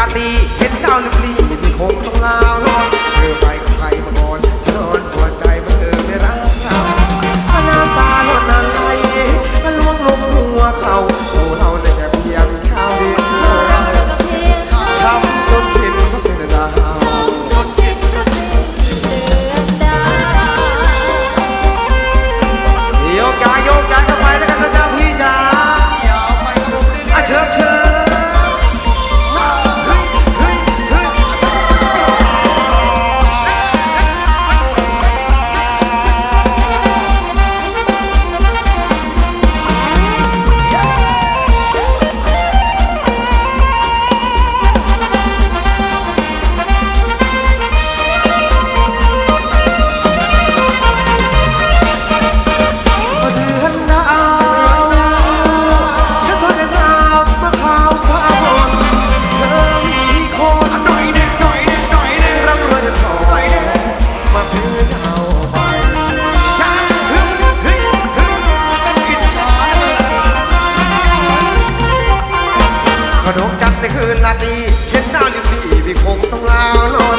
นาทีเห็นดาวหนึ่งดี ตรีเห็นดาก็ดีพี่คงต้องลาวนอ